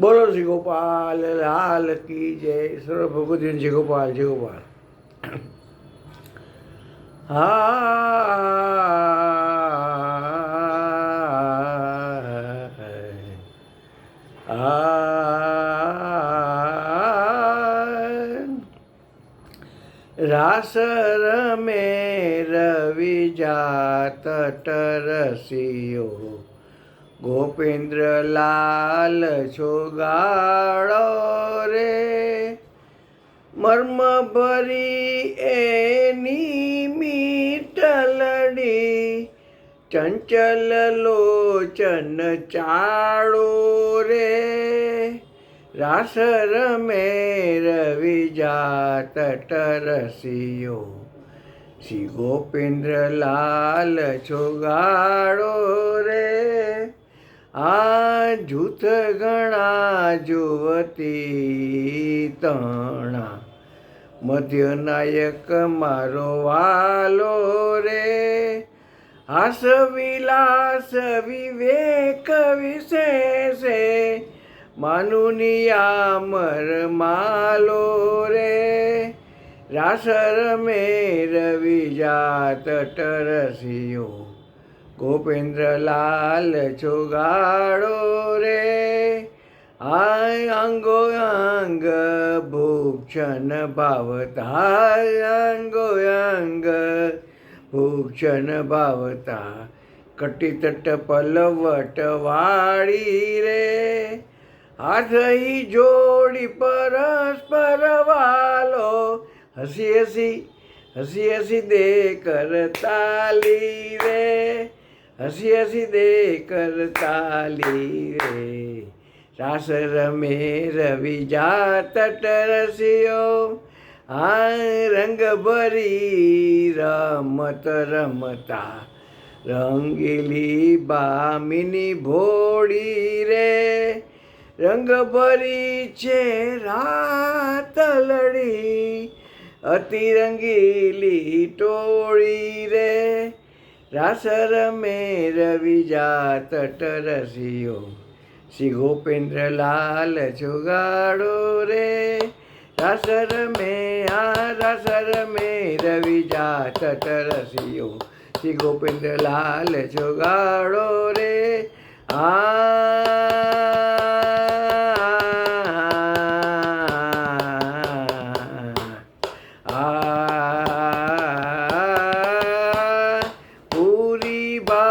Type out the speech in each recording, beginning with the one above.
બોલો શ્રી ગોપાલ લાલ કી જય. સર્વ ભગવતી જય ગોપાલ જય ગોપાલ રાસ રમે રવિ જાત ટરસિયો ગોપેન્દ્ર લાલ છોગાડો રે. મર્મ ભરી એની મીટલડી ચંચલ લોચન ચાળો રે. રાસ રમે રવિ જાત ટરસિયો શ્રી ગોપેન્દ્ર લાલ છોગાડો રે. આ જૂથ ગણા જુવતી તણા. મધ્ય નાયક મારો વાલો રે. હાસ વિલાસ વિવેક વિશેષે. માનુનિયામર માલો રે. રાસર મે રવિ જાત ટરસિયો. ગોપેન્દ્રલાલ ચોગાડો રે. આય અંગો અંગ ભૂક્ષણ ભાવતા અંગો અંગ ભૂક્ષણ ભાવતા કટિતટ પલવટ વાળી રે. હાથહી જોડી પરસ્પર વાલો હસી હસી હસી હસી દે કરતાલી રે. હસી હસી દે કરતાલી રે. રાસ રમે રવિ જા તટ રસિયો આ રંગ ભરી રમત રમતા. રંગીલી બામિની ભોળી રે. રંગ ભરી છે રાત લડી અતિરંગીલી ટોળી રે. રાસ રમે રવિ જાત ટરસિયો શ્રી ગોપેન્દ્ર લાલ છુગાડો રે. રાસ રમે આ રાસ રમે રવિ જાત ટરસિયો શ્રી ગોપેન્દ્ર લાલ છુગાડો રે. આ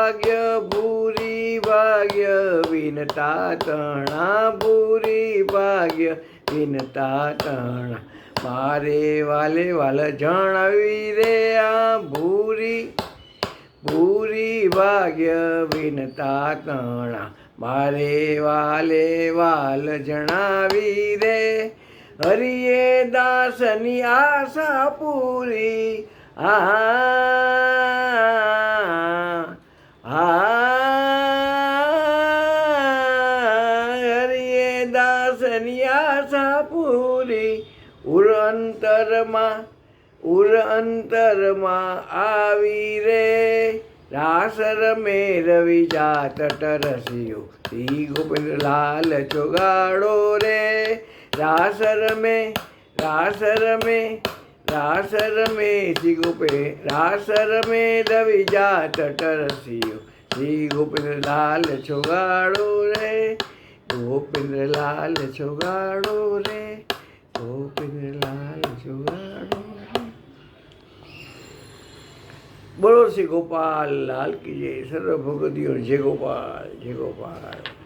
ભાગ્ય ભૂરી ભાગ્ય વિનતા તણા, ભૂરી ભાગ્ય વિનતા તણા. મારે વાલે વાલ જણાવી રે આ ભૂરી ભૂરી ભાગ્ય વિનતા તણા. મારે વાલે વાલ જણાવી રે, હરિએ દાસની આશા પૂરી. આ અંતરમાં ઉર અંતરમાં આવી રે. રાસ રમે રવિ જાત ટરસ્યો શ્રી ગોવિંદ લાલ ચોગાડો રે. રાસ રમે રાસ રમે રાસ રમે શ્રી ગોપે રાસ રમે રવિ જાત ટરસ્યો શ્રી ગોવિંદ લાલ ચોગાડો રે. ગોવિંદ લાલ ચોગાડો રે ગોવિંદ લાલ ચોગાડો રે બોલો શ્રી ગોપાલ લાલ કી જય સર્વ ભગવતીઓ જય ગોપાલ જય ગોપાલ.